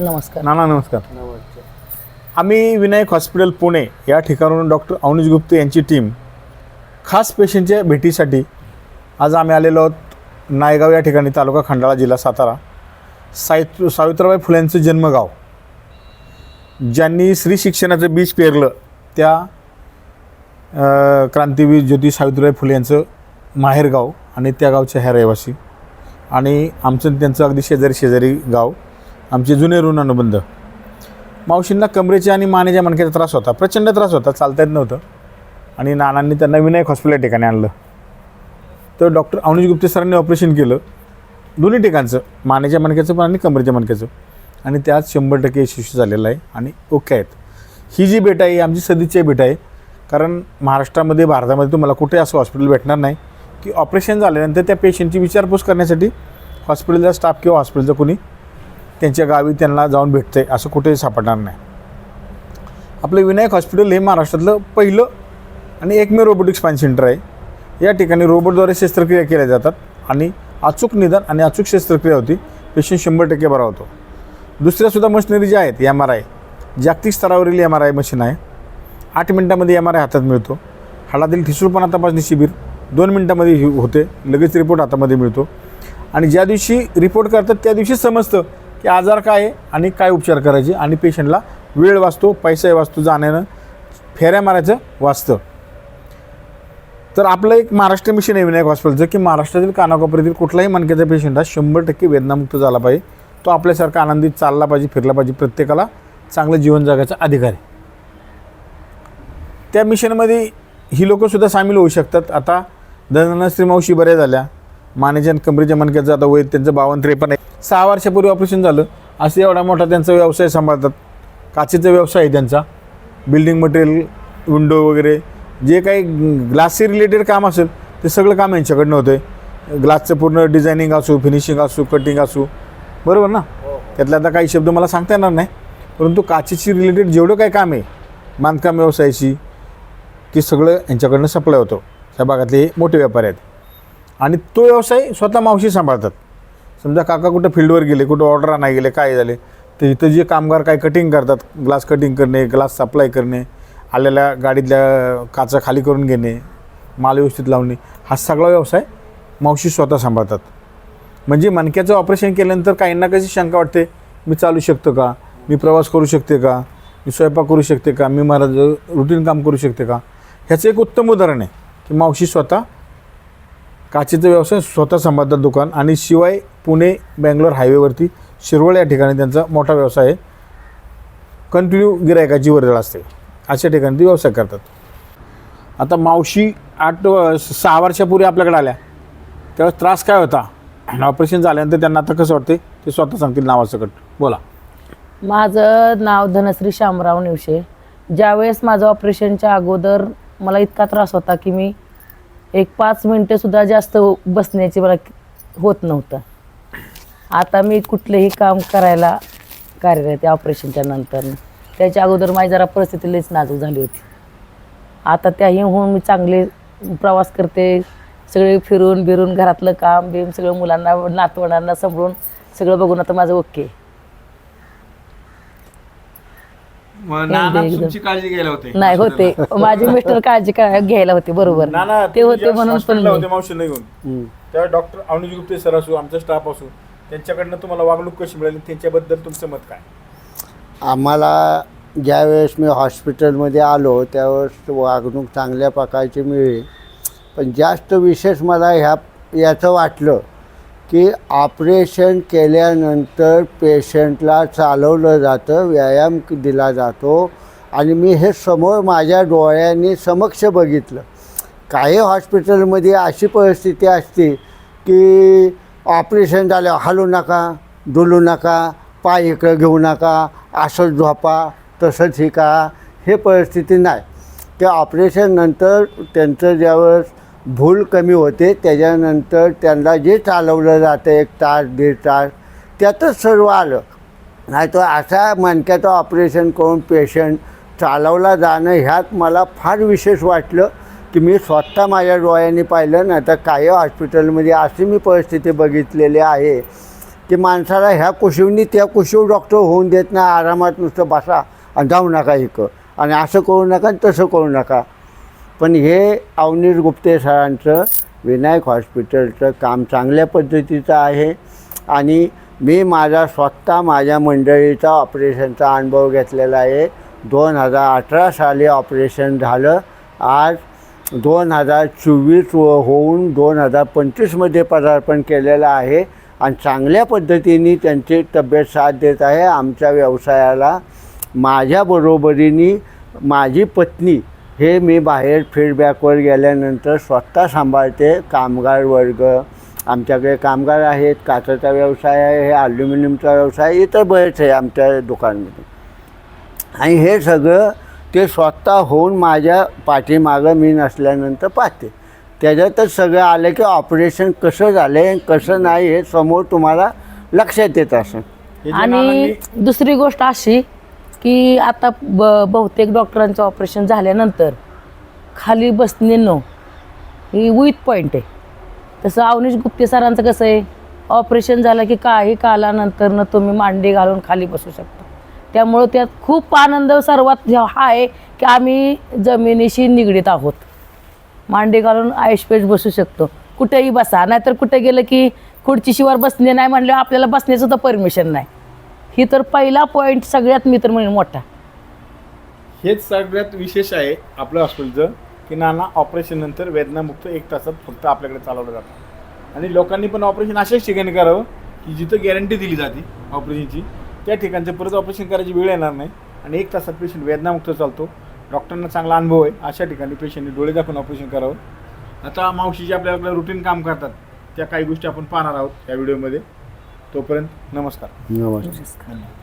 नमस्कार. नाना नमस्कार. आम्ही विनायक हॉस्पिटल पुणे या ठिकाणाहून डॉक्टर अवनीश गुप्ते यांची टीम खास पेशंटच्या भेटीसाठी आज आम्ही आलेलो आहोत नायगाव या ठिकाणी तालुका खंडाळा जिल्हा सातारा. साहित्य सावित्रीबाई फुल्यांचं जन्मगाव ज्यांनी स्त्री शिक्षणाचं बीज पेरलं त्या क्रांतीवीर ज्योती सावित्रीबाई फुले यांचं माहेरगाव आणि त्या गावचे ह्या रहिवासी. आणि आमचं त्यांचं अगदी शेजारी शेजारी गाव. आमचे जुने ऋण अनुबंध मावशींना कमरेच्या आणि मानेच्या मणक्याचा त्रास होता. प्रचंड त्रास होता. चालता येत नव्हतं. आणि नानांनी त्यांना विनायक हॉस्पिटल या ठिकाणी आणलं. तर डॉक्टर अवनीश गुप्ते सरांनी ऑपरेशन केलं. दोन्ही ठिकाणचं मानेच्या मणक्याचं पण आणि कमरेच्या मणक्याचं. आणि त्यात शंभर टक्के यशस्वी झालेलं आहे आणि ओके आहेत. ही जी बेट आहे आमची सदिच्छा बेट आहे. कारण महाराष्ट्रामध्ये भारतामध्ये तुम्हाला कुठे असं हॉस्पिटल भेटणार नाही. की ऑपरेशन झाल्यानंतर त्या पेशंटची विचारपूस करण्यासाठी हॉस्पिटलचा स्टाफ किंवा हॉस्पिटलचं कोणी त्यांच्या गावी त्यांना जाऊन भेटते असं कुठेही सापडणार नाही. आपलं विनायक हॉस्पिटल हे महाराष्ट्रातलं पहिलं आणि एकमेव रोबोटिक स्पाईन सेंटर आहे. या ठिकाणी रोबोटद्वारे शस्त्रक्रिया केल्या जातात आणि अचूक निदान आणि अचूक शस्त्रक्रिया होती. पेशंट शंभर टक्के बरा होतो. दुसऱ्यासुद्धा मशिनरी ज्या आहेत एम आर आय जागतिक स्तरावरील एम आर आय मशीन आहे. आठ मिनटामध्ये एम आर आय हातात मिळतो. हाडातील ठिसूळपणा तपासणी शिबिर दोन मिनटामध्ये होते. लगेच रिपोर्ट हातामध्ये मिळतो. आणि ज्या दिवशी रिपोर्ट करतात त्या दिवशी समजतं की आजार काय आहे आणि काय उपचार करायचे आणि पेशंटला वेळ वाचतो पैसाही वाचतो जाण्यानं फेऱ्या मारायचं वाचतं. तर आपलं एक महाराष्ट्र मिशन आहे विनायक हॉस्पिटलचं की महाराष्ट्रातील कानाकोपऱ्यातील कुठलाही मणक्याचा पेशंट हा शंभर टक्के वेदनामुक्त झाला पाहिजे. तो आपल्यासारखा आनंदीत चालला पाहिजे फिरला पाहिजे प्रत्येकाला चांगलं जीवन जगायचा अधिकार आहे. त्या मिशनमध्ये ही लोकंसुद्धा सामील होऊ शकतात. आता धनश्री मावशी बऱ्या झाल्या. मानेच्या आणि कमरेच्या मणक्याचं आता वय त्यांचं बावन्न त्रेपन्न आहे. सहा वर्षापूर्वी ऑपरेशन झालं. असं एवढा मोठा त्यांचा व्यवसाय सांभाळतात. काचेचा व्यवसाय आहे त्यांचा. बिल्डिंग मटेरियल विंडो वगैरे जे काही ग्लासशी रिलेटेड काम असेल ते सगळं काम यांच्याकडनं होतं आहे ग्लासचं पूर्ण डिझायनिंग असू फिनिशिंग असू कटिंग असू. बरोबर ना? त्यातले आता काही शब्द मला सांगता येणार नाही. परंतु काचेची रिलेटेड जेवढं काही काम आहे बांधकाम व्यवसायाची ते सगळं यांच्याकडनं सप्लाय होतं. त्या भागातले हे मोठे व्यापारी आहेत. आणि तो व्यवसाय स्वतः मावशी सांभाळतात. समजा काका कुठं फील्डवर गेले कुठं ऑर्डर नाही गेले काय झाले तर इथं जे कामगार काय कटिंग करतात ग्लास कटिंग करणे ग्लास सप्लाय करणे आलेल्या गाडीतल्या काचा खाली करून घेणे माल व्यवस्थित लावणे हा सगळा व्यवसाय मावशी स्वतः सांभाळतात. म्हणजे मणक्याचं ऑपरेशन केल्यानंतर काहींना कशी शंका वाटते मी चालू शकतो का मी प्रवास करू शकते का मी स्वयंपाक करू शकते का मी माझं रुटीन काम करू शकते का ह्याचं एक उत्तम उदाहरण आहे की मावशी स्वतः काचेचा व्यवसाय स्वतः सांभाळतात दुकान आणि शिवाय पुणे बँगलोर हायवेवरती शिरवळ या ठिकाणी त्यांचा मोठा व्यवसाय आहे. कंटिन्यू गिरायकाची वर्दळ असते. अशा ठिकाणी ते व्यवसाय करतात. आता मावशी आठ व- सहा वर्षापूर्वी आपल्याकडे आल्या. त्यावेळेस त्रास काय होता? आणि ऑपरेशन झाल्यानंतर त्यांना आता कसं वाटते ते स्वतः सांगतील नावासकट. बोला. माझं नाव धनश्री शामराव निवशे. ज्यावेळेस माझं ऑपरेशनच्या अगोदर मला इतका त्रास होता की मी एक पाच मिनटं सुद्धा जास्त बसण्याची मला होत नव्हतं. आता मी कुठलंही काम करायला कार्यरत आहे ऑपरेशनच्या नंतर. त्याच्या अगोदर माझी जरा परिस्थिती लईच नाजूक झाली होती. आता त्याही होऊन मी चांगले प्रवास करते. सगळे फिरून बिरून घरातलं काम बिम सगळं मुलांना नातवंडांना सांभाळून सगळं बघून आता माझं ओके नाना एकदम. तुमची काळजी घ्यायला होते. नाही होते. माझे मिस्टर काळजी काय घ्यायला होते बरोबर. नाना ते होते म्हणून पण होते मी. मावशी नाही घेऊन तेव्हा डॉक्टर अवनीश गुप्ते सर असू आमचा स्टाफ असू त्यांच्याकडनं तुम्हाला वागणूक कशी मिळाली? त्यांच्याबद्दल तुमचं मत काय? आम्हाला ज्यावेळेस मी हॉस्पिटलमध्ये आलो त्यावेळेस वागणूक चांगल्या प्रकारची मिळली. पण जास्त विशेष मला ह्या याचं वाटलं की ऑपरेशन केल्यानंतर पेशंटला चालवलं जातं व्यायाम दिला जातो. आणि मी हे समोर माझ्या डोळ्यांनी समक्ष बघितलं. काही हॉस्पिटलमध्ये अशी परिस्थिती असते की ऑपरेशन झालं हलू नका डुलू नका पाय इकडं घेऊ नका असंच झोपा तसंच ही का हे परिस्थिती नाही. ते ऑपरेशननंतर त्यांचं ज्यावेळेस भूल कमी होते त्याच्यानंतर त्यांना जे चालवलं जातं एक तास दीड तास त्यातच सर्व आलं. नाही तर असा मणक्याचं ऑपरेशन करून पेशंट चालवला जाणं ह्यात मला फार विशेष वाटलं की मी स्वतः माझ्या डोळ्यांनी पाहिलं ना तर काही हॉस्पिटलमध्ये अशी मी परिस्थिती बघितलेली आहे की माणसाला ह्या कुशीवनी त्या कुशीव डॉक्टर होऊन देत नाही आरामात नुसतं बसा आणि जाऊ नका इकं आणि असं करू नका आणि तसं करू नका. पण हे अवनीश गुप्ते सरांचं विनायक हॉस्पिटलचं काम चांगल्या पद्धतीचं आहे. आणि मी माझा स्वतः माझ्या मंडळीचा ऑपरेशनचा अनुभव घेतलेला आहे. दोन हजार अठरा साली ऑपरेशन झालं. आज दोन हजार चोवीस हो-, होऊन दोन हजार पंचवीसमध्ये पदार्पण केलेलं आहे आणि चांगल्या पद्धतीने त्यांची तब्येत साथ देत आहे. आमच्या व्यवसायाला माझ्या बरोबरीने माझी पत्नी हे मी बाहेर फीडबॅकवर गेल्यानंतर स्वतः सांभाळते कामगार वर्ग. आमच्याकडे कामगार आहेत काचाचा व्यवसाय आहे हे ॲल्युमिनियमचा व्यवसाय इतर बरेच आहे आमच्या दुकानमध्ये. आणि हे सगळं ते स्वतः होऊन माझ्या पाठीमागं मी नसल्यानंतर पाहते. त्याच्यातच सगळं आलं की ऑपरेशन कसं झालं आहे कसं नाही हे समोर तुम्हाला लक्षात येत असं आणि दुसरी गोष्ट अशी की आता ब बहुतेक डॉक्टरांचं ऑपरेशन झाल्यानंतर खाली बसणे न ही विथ पॉईंट आहे. तसं अवनीश गुप्ते सरांचं कसं आहे? ऑपरेशन झालं की काही कालानंतर तुम्ही मांडी घालून खाली बसू शकता. त्यामुळं त्यात खूप आनंद सर्वात हा आहे की आम्ही जमिनीशी निगडीत आहोत. मांडी घालून आयुषपेश बसू शकतो. कुठेही बसा नाहीतर कुठे गेलं की खुर्चीशिवार बसणे नाही म्हणलं आपल्याला बसण्याचं तर परमिशन नाही. ही तर पहिला पॉईंट सगळ्यात मी तर म्हणेन मोठा. हेच सगळ्यात विशेष आहे आपलं हॉस्पिटलचं की नाना ऑपरेशन नंतर वेदनामुक्त एक तासात फक्त आपल्याकडे चालवलं जातं. आणि लोकांनी पण ऑपरेशन अशाच ठिकाणी करावं की जिथं गॅरंटी दिली जाते ऑपरेशनची त्या ठिकाणचं परत ऑपरेशन करायची वेळ येणार नाही आणि एक तासात पेशंट वेदनामुक्त चालतो. डॉक्टरांना चांगला अनुभव आहे अशा ठिकाणी पेशंटने डोळे दाखवून ऑपरेशन करावं. आता मावशीचे आपल्याकडे रुटीन काम करतात त्या काही गोष्टी आपण पाहणार आहोत या व्हिडिओमध्ये तोपर्यंत नमस्कार. नमस्कार. धन्यवाद